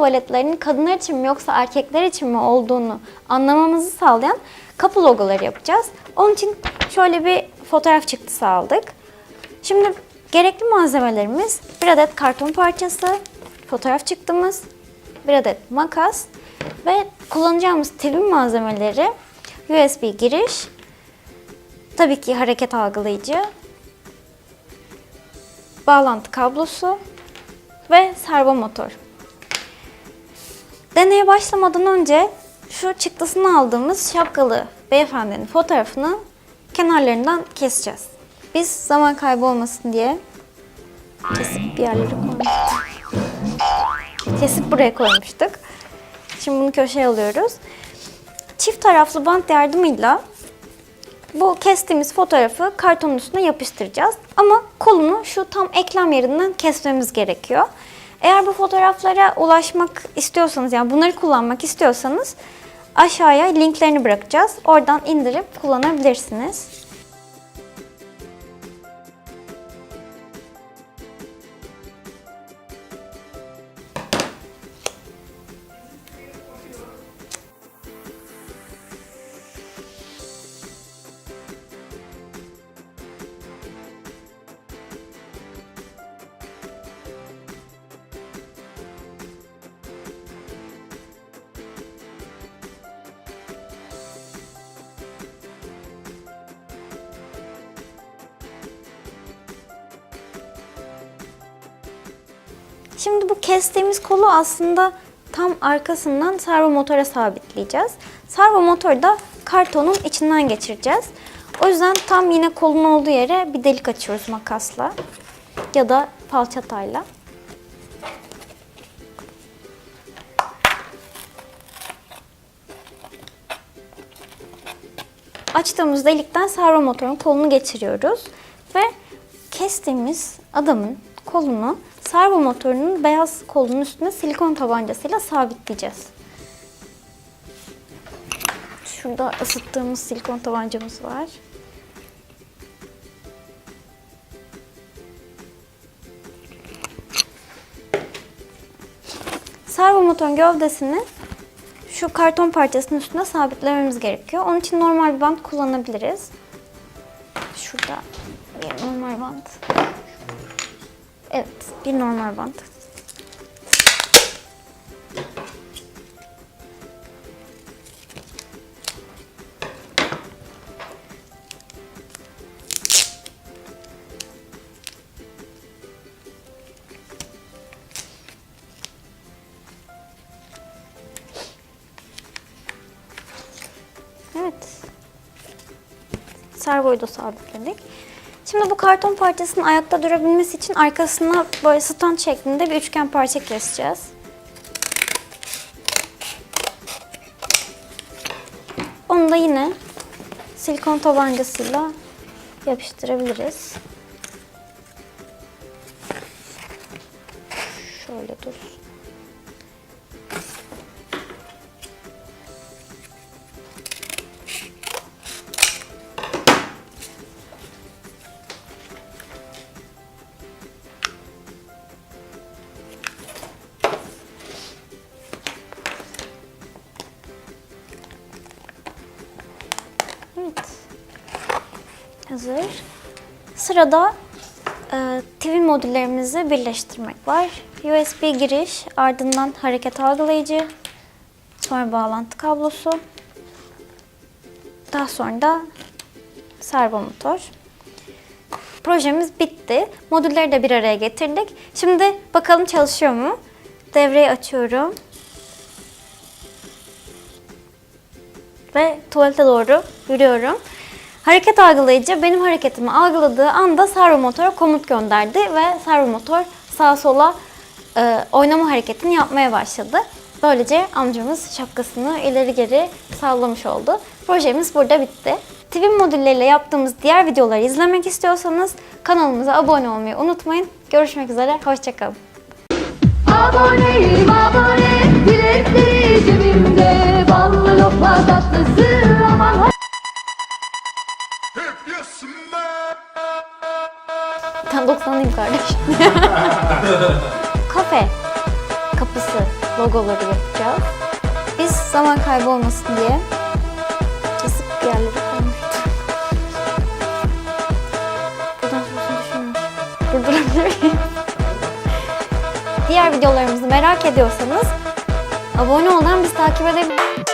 tuvaletlerinin kadınlar için mi yoksa erkekler için mi olduğunu anlamamızı sağlayan kapı logoları yapacağız. Onun için şöyle bir fotoğraf çıktısı aldık. Şimdi gerekli malzemelerimiz bir adet karton parçası, fotoğraf çıktımız, bir adet makas ve kullanacağımız telin malzemeleri USB giriş, tabii ki hareket algılayıcı, bağlantı kablosu ve servo motor. Deneye başlamadan önce şu çıktısını aldığımız şapkalı beyefendinin fotoğrafını kenarlarından keseceğiz. Biz zaman kaybı olmasın diye kesip bir yerlere koymuştuk. Kesip buraya koymuştuk. Şimdi bunu köşeye alıyoruz. Çift taraflı bant yardımıyla bu kestiğimiz fotoğrafı kartonun üstüne yapıştıracağız. Ama kolunu şu tam eklem yerinden kesmemiz gerekiyor. Eğer bu fotoğraflara ulaşmak istiyorsanız yani bunları kullanmak istiyorsanız aşağıya linklerini bırakacağız. Oradan indirip kullanabilirsiniz. Şimdi bu kestiğimiz kolu aslında tam arkasından servo motora sabitleyeceğiz. Servo motoru da kartonun içinden geçireceğiz. O yüzden tam yine kolun olduğu yere bir delik açıyoruz makasla ya da falçatayla. Açtığımız delikten servo motorun kolunu geçiriyoruz ve kestiğimiz adamın kolunu servo motorunun beyaz kolunun üstüne silikon tabancasıyla sabitleyeceğiz. Şurada ısıttığımız silikon tabancamız var. Servo motorun gövdesini şu karton parçasının üstüne sabitlememiz gerekiyor. Onun için normal bir bant kullanabiliriz. Şurada bir normal bant. Evet, bir normal bant. Evet. Servoyu da sabitledik. Şimdi bu karton parçasının ayakta durabilmesi için arkasına böyle stand şeklinde bir üçgen parça keseceğiz. Onu da yine silikon tabancasıyla yapıştırabiliriz. Şöyle dur. Hazır. Sırada e, TV modüllerimizi birleştirmek var. USB giriş, ardından hareket algılayıcı, sonra bağlantı kablosu, daha sonra da servo motor. Projemiz bitti. Modülleri de bir araya getirdik. Şimdi bakalım çalışıyor mu? Devreyi açıyorum. ve tuvalete doğru yürüyorum. Hareket algılayıcı benim hareketimi algıladığı anda servo motora komut gönderdi ve servo motor sağa sola e, oynama hareketini yapmaya başladı. Böylece amcamız şapkasını ileri geri sallamış oldu. Projemiz burada bitti. TV modülleriyle yaptığımız diğer videoları izlemek istiyorsanız kanalımıza abone olmayı unutmayın. Görüşmek üzere, hoşçakalın. Aboneyim abone Ben 90'lıyım kardeşim. Kafe kapısı logoları yapacağız. Biz zaman kaybı olmasın diye kesip bir yerlere koymuştuk. Buradan sonrasını düşünmüş. Durdurabilir miyim? Diğer videolarımızı merak ediyorsanız abone olun, bizi takip edebilirsiniz.